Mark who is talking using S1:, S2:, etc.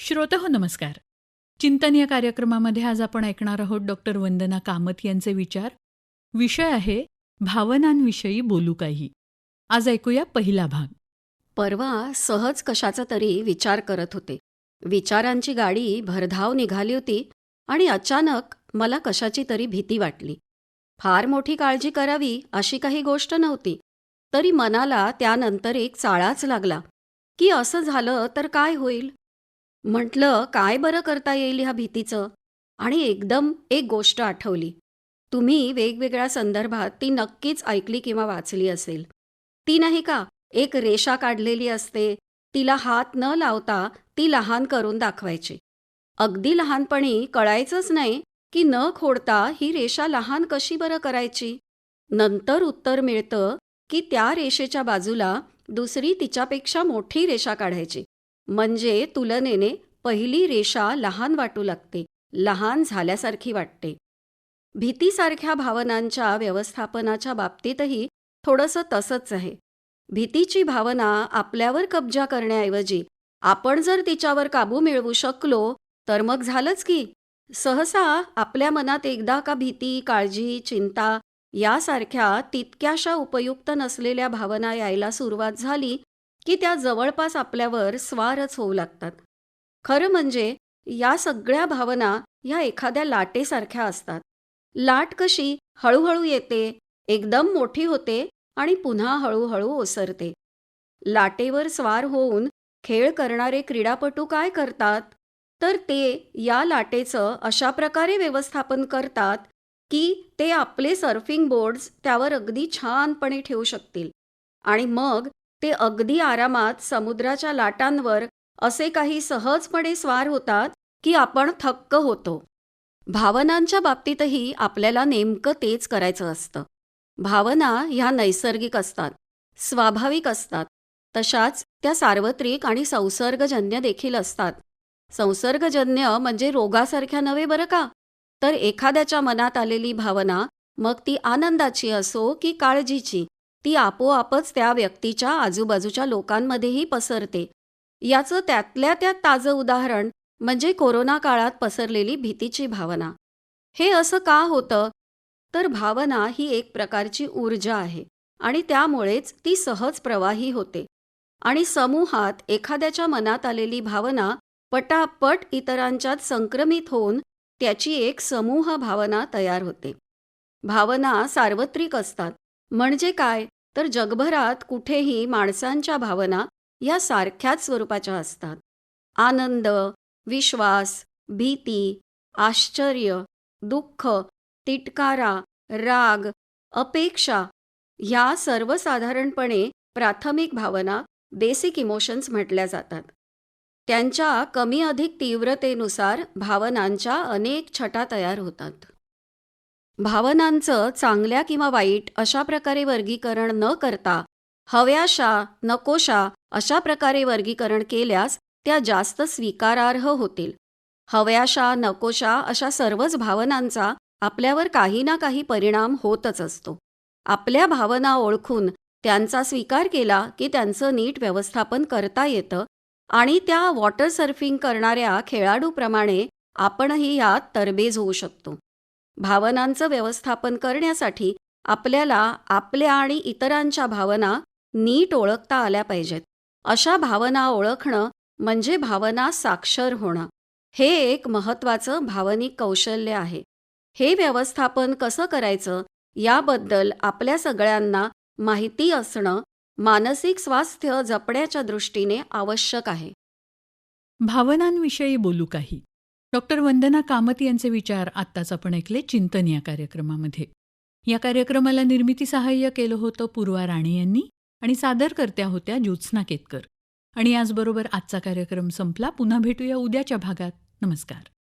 S1: श्रोते हो नमस्कार. चिंतन या कार्यक्रमामध्ये आज आपण ऐकणार आहोत डॉक्टर वंदना कामत यांचे विचार. विषय आहे भावनांविषयी बोलू काही. आज ऐकूया पहिला भाग.
S2: परवा सहज कशाचा तरी विचार करत होते. विचारांची गाडी भरधाव निघाली होती आणि अचानक मला कशाची तरी भीती वाटली. फार मोठी काळजी करावी अशी काही गोष्ट नव्हती. तरी मनाला त्यानंतर एक चाळाच लागला. की असं झालं तर काय होईल? म्हटलं काय बरं करता येईल ह्या भीतीचं? आणि एकदम एक गोष्ट आठवली. तुम्ही वेगवेगळ्या संदर्भात ती नक्कीच ऐकली किंवा वाचली असेल. ती नाही का एक रेषा काढलेली असते तिला हात न लावता ती लहान करून दाखवायची. अगदी लहानपणी कळायचंच नाही की न खोडता ही रेषा लहान कशी बरं करायची? नंतर उत्तर मिळतं की त्या रेषेच्या बाजूला दुसरी तिच्यापेक्षा मोठी रेषा काढायची. म्हणजे तुलनेने पहिली रेषा लहान वाटू लागते लहान झाल्यासारखी वाटते. भीतीसारख्या भावनांच्या व्यवस्थापनाच्या बाबतीतही थोडंसं तसंच आहे. भीतीची भावना आपल्यावर कब्जा करण्याऐवजी आपण जर तिच्यावर काबू मिळवू शकलो तर मग झालंच की. सहसा आपल्या मनात एकदा का भीती काळजी चिंता यासारख्या तितक्याशा उपयुक्त नसलेल्या भावना यायला सुरुवात झाली की त्या जवळपास आपल्यावर स्वारच होऊ लागतात. खरं म्हणजे या सगळ्या भावना ह्या एखाद्या लाटेसारख्या असतात. लाट कशी हळूहळू येते एकदम मोठी होते आणि पुन्हा हळूहळू ओसरते. लाटेवर स्वार होऊन खेळ करणारे क्रीडापटू काय करतात? तर ते या लाटेचं अशा प्रकारे व्यवस्थापन करतात की ते आपले सर्फिंग बोर्ड्स त्यावर अगदी छानपणे ठेवू शकतील. आणि मग ते अगदी आरामात समुद्राच्या लाटांवर असे काही सहजपणे स्वार होतात की आपण थक्क होतो. भावनांच्या बाबतीतही आपल्याला नेमकं तेच करायचं असतं. भावना ह्या नैसर्गिक असतात स्वाभाविक असतात. तशाच त्या सार्वत्रिक आणि संसर्गजन्य देखील असतात. संसर्गजन्य म्हणजे रोगासारख्या नव्हे बरं का? तर एखाद्याच्या मनात आलेली भावना मग ती आनंदाची असो की काळजीची ती आपोआपच त्या व्यक्तीच्या आजूबाजूच्या लोकांमध्येही पसरते. याचं त्यातल्या त्यात ताजं उदाहरण म्हणजे कोरोना काळात पसरलेली भीतीची भावना. हे असं का होतं? तर भावना ही एक प्रकारची ऊर्जा आहे आणि त्यामुळेच ती सहज प्रवाही होते. आणि समूहात एखाद्याच्या मनात आलेली भावना पटापट इतरांच्यात संक्रमित होऊन त्याची एक समूह भावना तयार होते. भावना सार्वत्रिक असतात. म्हणजे काय? तर जगभरात कुठेही माणसांच्या भावना या सारख्याच स्वरूपाच्या असतात. आनंद विश्वास भीती आश्चर्य दुःख तिटकारा राग अपेक्षा ह्या सर्वसाधारणपणे प्राथमिक भावना बेसिक इमोशन्स म्हटल्या जातात. त्यांच्या कमी अधिक तीव्रतेनुसार भावनांच्या अनेक छटा तयार होतात. भावनांचं चांगल्या किंवा वाईट अशा प्रकारे वर्गीकरण न करता हव्याशा नकोशा अशा प्रकारे वर्गीकरण केल्यास त्या जास्त स्वीकारार्ह होतील. हव्याशा नकोशा अशा सर्वच भावनांचा आपल्यावर काही ना काही परिणाम होतच असतो. आपल्या भावना ओळखून त्यांचा स्वीकार केला की त्यांचं नीट व्यवस्थापन करता येतं आणि त्या वॉटर सर्फिंग करणाऱ्या खेळाडूप्रमाणे आपणही यात तरबेज होऊ शकतो. भावनांचं व्यवस्थापन करण्यासाठी आपल्याला आपल्या आणि इतरांच्या भावना नीट ओळखता आल्या पाहिजेत. अशा भावना ओळखणं म्हणजे भावना साक्षर होणं. हे एक महत्त्वाचं भावनिक कौशल्य आहे. हे व्यवस्थापन कसं करायचं याबद्दल आपल्या सगळ्यांना माहिती असणं मानसिक स्वास्थ्य जपण्याच्या दृष्टीने आवश्यक आहे.
S1: भावनांविषयी बोलू काही. डॉक्टर वंदना कामत यांचे विचार आत्ताच आपण ऐकले चिंतन या कार्यक्रमामध्ये. या कार्यक्रमाला निर्मिती सहाय्य केलं होतं पूर्वा राणे यांनी आणि सादरकर्त्या होत्या ज्योत्स्ना केतकर. आणि याचबरोबर आजचा कार्यक्रम संपला. पुन्हा भेटूया उद्याच्या भागात. नमस्कार.